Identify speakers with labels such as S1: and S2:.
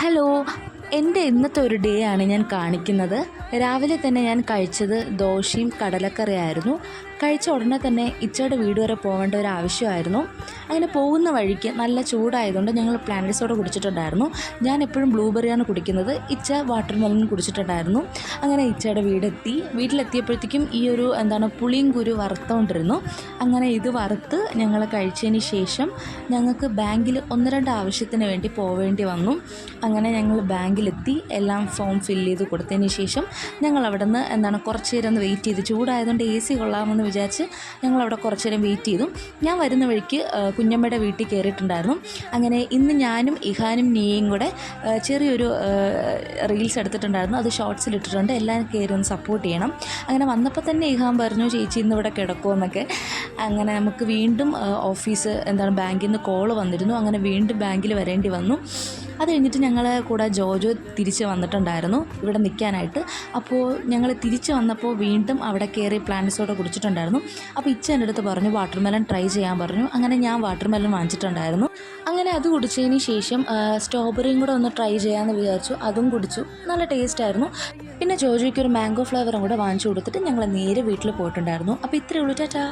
S1: Hello എന്റെ ഇന്നത്തെ ഒരു ഡേ ആണ് ഞാൻ കാണിക്കുന്നത്. രാവിലെ തന്നെ ഞാൻ കഴിച്ചത് ദോശയും കടലക്കറിയായിരുന്നു. കഴിച്ച ഉടനെ തന്നെ ഇച്ചയുടെ വീട് വരെ പോകേണ്ട ഒരു ആവശ്യമായിരുന്നു. അങ്ങനെ പോകുന്ന വഴിക്ക് നല്ല ചൂടായതുകൊണ്ട് ഞങ്ങൾ പ്ലാന്റ് സോഡ കുടിച്ചിട്ടുണ്ടായിരുന്നു. ഞാൻ എപ്പോഴും ബ്ലൂബെറിയാണ് കുടിക്കുന്നത്. ഇച്ച വാട്ടർ മെലൺ കുടിച്ചിട്ടുണ്ടായിരുന്നു. അങ്ങനെ ഇച്ചയുടെ വീടെത്തി. വീട്ടിലെത്തിയപ്പോഴത്തേക്കും ഈ ഒരു എന്താണ് പുളിയും കുരു വറുത്തുകൊണ്ടിരുന്നു അങ്ങനെ ഇത് വറുത്ത് ഞങ്ങൾ കഴിച്ചതിന് ശേഷം ഞങ്ങൾക്ക് ബാങ്കിൽ ഒന്ന് രണ്ട് ആവശ്യത്തിന് വേണ്ടി പോവേണ്ടി വന്നു. അങ്ങനെ ഞങ്ങൾ ബാങ്കിലെത്തി. എല്ലാം ഫോം ഫില്ല് ചെയ്ത് കൊടുത്തതിന് ശേഷം ഞങ്ങൾ അവിടെ നിന്ന് എന്താണ് കുറച്ച് നേരം ഒന്ന് വെയിറ്റ് ചെയ്ത് ചൂടായതുകൊണ്ട് എ സി കൊള്ളാമെന്ന് വിചാരിച്ച് ഞങ്ങളവിടെ കുറച്ച് നേരം വെയിറ്റ് ചെയ്തു. ഞാൻ വരുന്ന വഴിക്ക് കുഞ്ഞമ്മയുടെ വീട്ടിൽ കയറിയിട്ടുണ്ടായിരുന്നു അങ്ങനെ ഇന്ന് ഞാനും ഇഹാനും നീയും കൂടെ ചെറിയൊരു റീൽസ് എടുത്തിട്ടുണ്ടായിരുന്നു. അത് ഷോർട്സിൽ ഇട്ടിട്ടുണ്ട് എല്ലാവരും കയറി ഒന്ന് സപ്പോർട്ട് ചെയ്യണം. അങ്ങനെ വന്നപ്പോൾ തന്നെ ഇഹാൻ പറഞ്ഞു ചേച്ചി ഇന്നിവിടെ കിടക്കുമെന്നൊക്കെ അങ്ങനെ നമുക്ക് വീണ്ടും ഓഫീസ് എന്താണ് ബാങ്കിൽ നിന്ന് കോൾ വന്നിരുന്നു. അങ്ങനെ വീണ്ടും ബാങ്കിൽ വരേണ്ടി വന്നു. അത് കഴിഞ്ഞിട്ട് ഞങ്ങൾ കൂടെ ജോജോ തിരിച്ച് വന്നിട്ടുണ്ടായിരുന്നു. ഇവിടെ നിൽക്കാനായിട്ട്. അപ്പോൾ ഞങ്ങൾ തിരിച്ച് വന്നപ്പോൾ വീണ്ടും അവിടെ കയറി പ്ലാന്റ്സോടെ കുടിച്ചിട്ടുണ്ടായിരുന്നു. അപ്പോൾ ഇച്ച എന്റെ അടുത്ത് പറഞ്ഞു വാട്ടർ മെലൺ ട്രൈ ചെയ്യാൻ പറഞ്ഞു. അങ്ങനെ ഞാൻ വാട്ടർ മെലൺ വാങ്ങിച്ചിട്ടുണ്ടായിരുന്നു. അങ്ങനെ അത് കുടിച്ചതിന് ശേഷം സ്ട്രോബെറിയും കൂടെ ഒന്ന് ട്രൈ ചെയ്യാമെന്ന് വിചാരിച്ചു. അതും കുടിച്ചു. നല്ല ടേസ്റ്റ് ആയിരുന്നു. പിന്നെ ജോജോയ്ക്ക് ഒരു മാംഗോ ഫ്ലേവറും കൂടെ വാങ്ങിച്ചു കൊടുത്തിട്ട് ഞങ്ങൾ നേരെ വീട്ടിൽ പോയിട്ടുണ്ടായിരുന്നു. അപ്പോൾ ഇത്രയേ ഉള്ളൂ ടാറ്റാ.